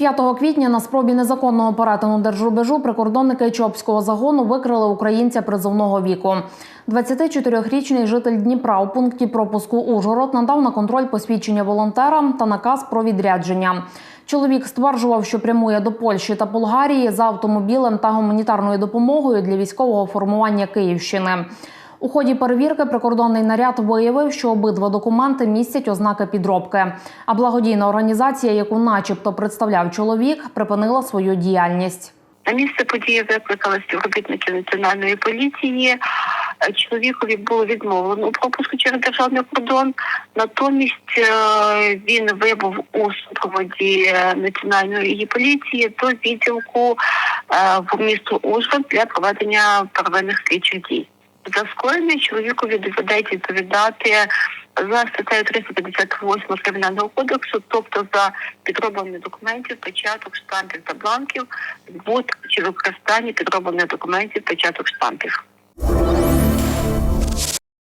5 квітня на спробі незаконного перетину держрубежу прикордонники Чопського загону викрили українця призовного віку. 24-річний житель Дніпра у пункті пропуску Ужгород надав на контроль посвідчення волонтера та наказ про відрядження. Чоловік стверджував, що прямує до Польщі та Болгарії за автомобілем та гуманітарною допомогою для військового формування Київщини. У ході перевірки прикордонний наряд виявив, що обидва документи містять ознаки підробки. А благодійна організація, яку начебто представляв чоловік, припинила свою діяльність. На місце події викликали співробітники національної поліції. Е, Чоловікові було відмовлено у пропуску через державний кордон. Натомість е, він вибув у супроводі національної поліції до відділку е, в місто Ужгород для проведення первинних слідчих дій. За скоєння чоловікові доведеться відповідати за статтею 358 кримінального кодексу, тобто за підроблення документів, печаток, штампів та бланків, збут чи використання підроблених документів, печаток штампів.